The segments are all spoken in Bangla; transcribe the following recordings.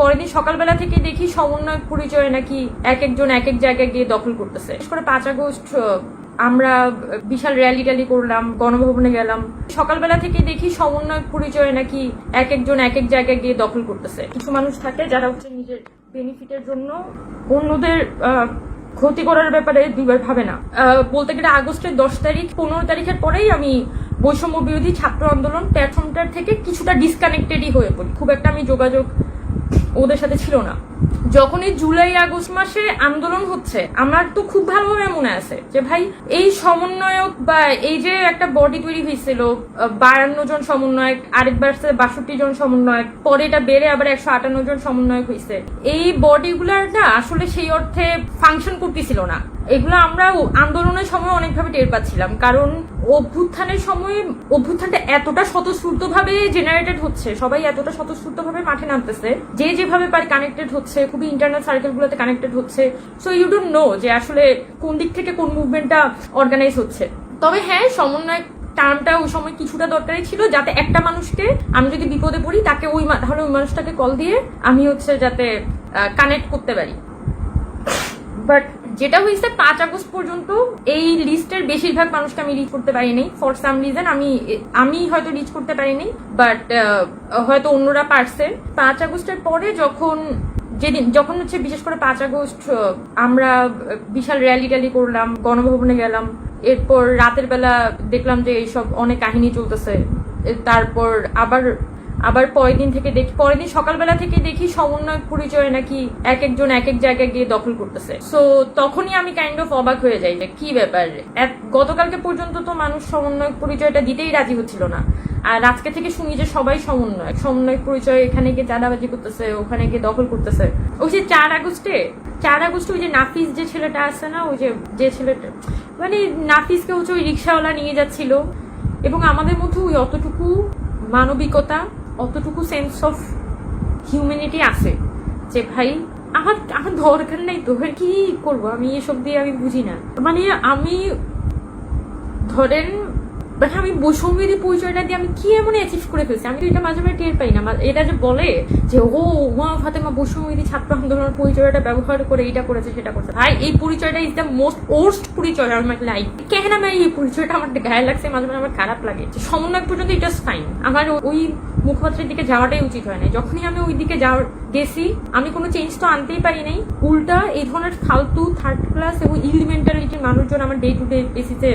পরের দিন সকালবেলা থেকে দেখি সমন্বয়ক পরিচয়ে নাকি এক একজন এক এক জায়গায় গিয়ে দখল করতেছে। বিশেষ করে পাঁচ আগস্ট আমরা বিশাল র্যালি ট্যালি করলাম, গণভবনে গেলাম। সকালবেলা থেকে দেখি সমন্বয়ক পরিচয়ে নাকি এক একজন এক এক জায়গায় গিয়ে দখল করতেছে। কিছু মানুষ থাকে যারা হচ্ছে নিজের বেনিফিটের জন্য অন্যদের ক্ষতি করার ব্যাপারে দুইবার ভাবে না। বলতে গেলে আগস্টের দশ তারিখ, পনেরো তারিখের পরেই আমি বৈষম্য বিরোধী ছাত্র আন্দোলন প্ল্যাটফর্মটার থেকে কিছুটা ডিসকানেক্টেডই হয়ে পড়ি। খুব একটা আমি যোগাযোগ ওদের সাথে ছিল না। যখনই জুলাই, আগস্ট মাসে আন্দোলন হচ্ছে, আমার তো খুব ভালোভাবে মনে আছে যে, ভাই, এই সমন্বয়ক বা এই যে একটা বডি তৈরি হয়েছিল বায়ান্ন জন সমন্বয়ক, আরেকবার বাষট্টি জন সমন্বয়ক, পরে এটা বেড়ে আবার একশো আটান্ন জন সমন্বয়ক হয়েছে। এই বডিগুলার না আসলে সেই অর্থে ফাংশন করতেছিল না। এগুলো আমরা আন্দোলনের সময় অনেকভাবে টের পাচ্ছিলাম, কারণ অভ্যুত্থানের সময় অভ্যুত্থানটা এতটা স্বতঃস্ফূর্ত ভাবে জেনারেটেড হচ্ছে, সবাই এতটা স্বতঃস্ফূর্ত ভাবে মাঠে নামতেছে, যে যেভাবে পারে কানেক্টেড হচ্ছে, খুবই ইন্টারনাল সার্কেল গুলোতে কানেক্টেড হচ্ছে সো ইউ ডোন্ট নো যে আসলে কোন দিক থেকে কোন মুভমেন্টটা অর্গানাইজ হচ্ছে। তবে হ্যাঁ সমন্বয় টার্মটা ওই সময় কিছুটা দরকারি ছিল, যাতে একটা মানুষকে, আমি যদি বিপদে পড়ি, তাকে ওই তাহলে ওই মানুষটাকে কল দিয়ে আমি হচ্ছে যাতে কানেক্ট করতে পারি। বাট যেটা হয়েছে পাঁচ আগস্ট পর্যন্ত এই লিস্টের বেশিরভাগ মানুষকে আমি রিচ করতে পারিনি। ফর সাম রিজন আমি আমি হয়তো রিচ করতে পারিনি বাট হয়তো অন্যরা পারছে। পাঁচ আগস্টের পরে যখন, যেদিন, যখন হচ্ছে বিশেষ করে পাঁচ আগস্ট আমরা বিশাল র্যালি ট্যালি করলাম, গণভবনে গেলাম, এরপর রাতের বেলা দেখলাম যে এইসব অনেক কাহিনী চলতেছে। তারপর আবার আবার পরের দিন থেকে দেখি, পরের দিন সকালবেলা থেকে দেখি সমন্বয়ক পরিচয় নাকি এক একজন এক এক জায়গায় গিয়ে দখল করতেছে। সো তখনই আমি কাইন্ড অফ অবাক হয়ে যাই যে কি ব্যাপার গতকালকে পর্যন্ত তো মানুষ সমন্বয়ক পরিচয়টা দিতেই রাজি হচ্ছিল না। আর আজকে থেকে শুনি যে সবাই সমন্বয়। সমন্বয়ক পরিচয় এখানে গিয়ে চাঁদাবাজি করতেছে, ওখানে গিয়ে দখল করতেছে। ওই যে চার আগস্টে চার আগস্টে ওই যে নাফিস যে ছেলেটা আছে না, ওই যে যে ছেলেটা মানে নাফিসকে হচ্ছে ওই রিক্সাওয়ালা নিয়ে যাচ্ছিল। এবং আমাদের মধ্যে ওই অতটুকু মানবিকতা অতটুকু সেন্স অফ হিউম্যানিটি আছে যে ভাই, আমার আমার দরকার নাই তো কি করব? আমি এসব দিয়ে আমি বুঝি না। মানে আমি, ধরেন মানে আমি বৈষম্যের পরিচয়টা দিয়ে আমি কি এমন অ্যাচিভ করে ফেলছি? আমি তো এটা মাঝে মাঝে টের পাই না। এটা যে বলে যে, ও উমা ফাতেমা বৈষম্যবিধি ছাত্র আন্দোলনের পরিচয়টা ব্যবহার করে এটা করেছে, সেটা করেছে। ভাই, এই পরিচয়টা ইজ দ্য মোস্ট ওর্স্ট পরিচয় আমার লাইফ কেন আমি এই পরিচয়টা আমার গায়ে লাগছে, মাঝে মাঝে আমার খারাপ লাগে? সমন্বয় পর্যন্ত এটা ফাইন আমার ওই মুখপাত্রের দিকে যাওয়াটাই উচিত হয় না যখনই আমি ওই দিকে যাওয়ার গেছি, আমি কোনো চেঞ্জ তো আনতেই পারি নাই। উল্টা এই ধরনের ফালতু থার্ড ক্লাস এবং ইল মেন্টালিটির মানুষজন আমার ডে টু ডে বেসিসে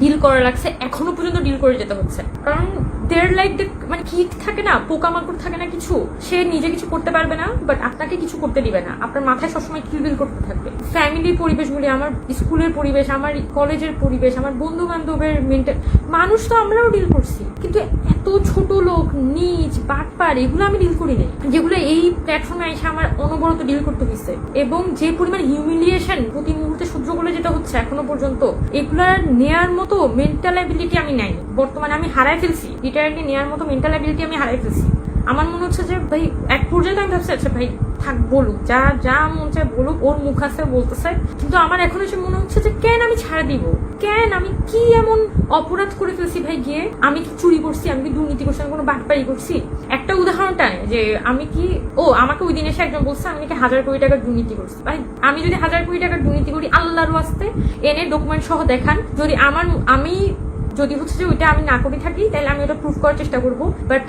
ডিল করা লাগছে, এখনও পর্যন্ত ডিল করে যেতে হচ্ছে। কারণ দেড় লাইক মানে কিট থাকে না, পোকামাকড় থাকে না কিছু, সে নিজে কিছু করতে পারবে না বাট আপনাকে কিছু করতে দিবে না। আপনার মাথায় সবসময় কিলবিল করতে থাকবে? ফ্যামিলির পরিবেশগুলি আমার স্কুলের পরিবেশ, আমার কলেজের পরিবেশ, আমার বন্ধু বান্ধবের মেন্টাল মানুষ তো আমরাও ডিল করছি। কিন্তু এত ছোট লোক, নিজ, বাটপার, এগুলো আমি ডিল করি নাই। যেগুলো এই প্ল্যাটফর্মে এসে আমার অনবরত ডিল করতে হয়েছে এবং যে পরিমাণ হিউমিলিয়েশন প্রতি মুহূর্তে সহ্য করে যেটা হচ্ছে এখনও পর্যন্ত, এগুলার নেয়ার মতো মেন্টাল অ্যাবিলিটি আমি নাই। বর্তমানে আমি হারাই ফেলছি। রিটায়ারলি নেয়ার মতো মেন্টাল অ্যাবিলিটি আমি হারাই ফেলছি। আমার মনে হচ্ছে যে, ভাই, এক পর্যন্ত আমি ভাবছি আচ্ছা ভাই থাক, বলুক, যা যা মন চায় বলুক, ওর মুখ আছে, বলতেছে। কিন্তু আমার এখন এসে মনে হচ্ছে যে, কেন আমি ছাড়া দিব? কেন আমি কি এমন অপরাধ করে ফেলছি ভাই গিয়ে আমি কি চুরি করছি? আমি কি দুর্নীতি করছি? আমি কোনো বাটপারি করছি? একটা উদাহরণটা নেই যে আমি কি, ও, আমাকে ওই দিন এসে একজন বলছে, আমি নাকি হাজার কোটি টাকার দুর্নীতি করছি। ভাই, আমি যদি হাজার কোটি টাকার দুর্নীতি করি, আল্লাহর আসতে এনে ডকুমেন্ট সহ দেখান, যদি আমার, আমি, যদি হচ্ছে যে ওইটা আমি না করে থাকি, তাহলে আমি ওটা প্রুফ করার চেষ্টা করব। বাট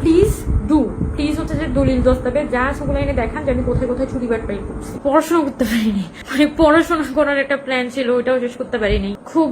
প্লিজ ডু দলিল দস্তাবেজ যা সেগুলো এনে দেখান যে আমি কোথায় কোথায় ছুটি বাটপাই করছি। পড়াশোনা করতে পারিনি। মানে পড়াশোনা করার একটা প্ল্যান ছিল, ওইটাও শেষ করতে পারিনি। খুব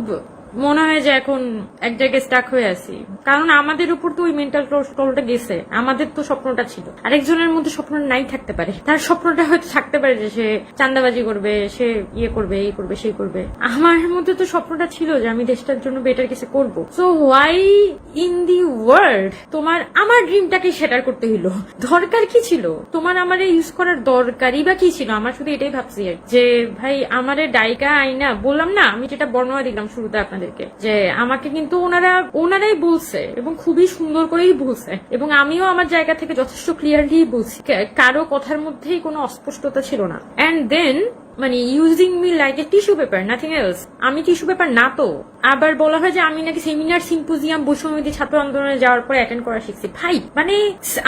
মনে হয় যে এখন এক জায়গায় স্টাক হয়ে আছি। কারণ আমাদের উপর তো ওই মেন্টাল টলটা গেছে। আমাদের তো স্বপ্নটা ছিল। আরেকজনের মধ্যে স্বপ্ন নাই থাকতে পারে। তার স্বপ্নটা হয়তো থাকতে পারে যে সে চান্দাবাজি করবে, সে ইয়ে করবে, এই করবে, সেই করবে। আমার মধ্যে তো স্বপ্নটা ছিল যে আমি দেশটার জন্য বেটার কিছু করব। So why in the world তোমার, আমার ড্রিমটাকে সেটার করতে হইল? দরকার কি ছিল? তোমার আমার ইউজ করার দরকারই বা কি ছিল? আমার শুধু এটাই ভাবছি যে ভাই, আমারে ডাইকা আইনা, বললাম না, আমি যেটা বর্ণনা দিলাম শুরুতে আপনাদেরকে যে আমাকে কিন্তু ওনারা, ওনারাই বলছে এবং খুবই সুন্দর করেই বলছে। এবং আমিও আমার জায়গা থেকে যথেষ্ট ক্লিয়ারলি বলছি। কারও কথার মধ্যেই কোনো অস্পষ্টতা ছিল না। এন্ড দেন মানে using me like a tissue paper nothing else আমি টিস্যু পেপার না তো। আবার বলা হয় যে আমি নাকি সেমিনার সিম্পোজিয়াম বৈষম্যবিধি ছাত্র আন্দোলনে যাওয়ার পর অ্যাটেন্ড করা শিখছি। ভাই মানে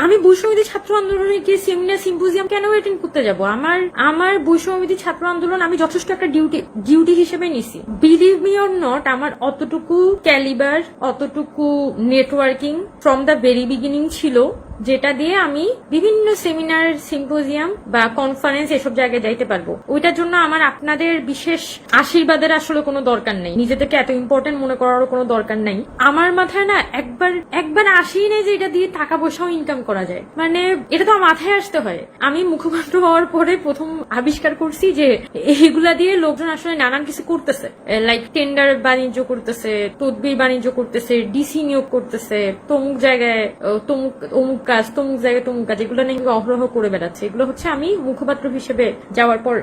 আমি বৈষম্যবিধি ছাত্র আন্দোলনে গিয়ে সেমিনার সিম্পোজিয়াম কেন অ্যাটেন্ড করতে যাব? আমার আমার বৈষম্যবিধি ছাত্র আন্দোলন আমি যথেষ্ট একটা ডিউটি ডিউটি হিসেবে নিছি। বিলিভ মি অর নট আমার অতটুকু ক্যালিবার অতটুকু networking from the very beginning ছিল। যেটা দিয়ে আমি বিভিন্ন সেমিনার সিম্পোজিয়াম বা কনফারেন্স এসব জায়গায় যাইতে পারব। ওইটার জন্য আমার আপনাদের বিশেষ আশীর্বাদের আসলে কোনো দরকার নেই। নিজেদেরকে এত ইম্পর্টেন্ট মনে করারও কোনো দরকার নাই। আমার মাথায় না একবার একবার আসেই নেই যে এটা দিয়ে টাকা পয়সাও ইনকাম করা যায়। মানে এটা তো মাথায় আসতে হয়। আমি মুখপাত্র হওয়ার পরে প্রথম আবিষ্কার করছি যে এইগুলা দিয়ে লোকজন আসলে নানান কিছু করতেছে। লাইক টেন্ডার বাণিজ্য করতেছে, তদবির বাণিজ্য করতেছে ডিসি নিয়োগ করতেছে, তমুক জায়গায় তমুক, অমুক কাজ তমুক জায়গায় তমুক কাজ এগুলো নাকি অহরহ করে বেড়াচ্ছে। এগুলো হচ্ছে আমি মুখপাত্র হিসেবে যাওয়ার পর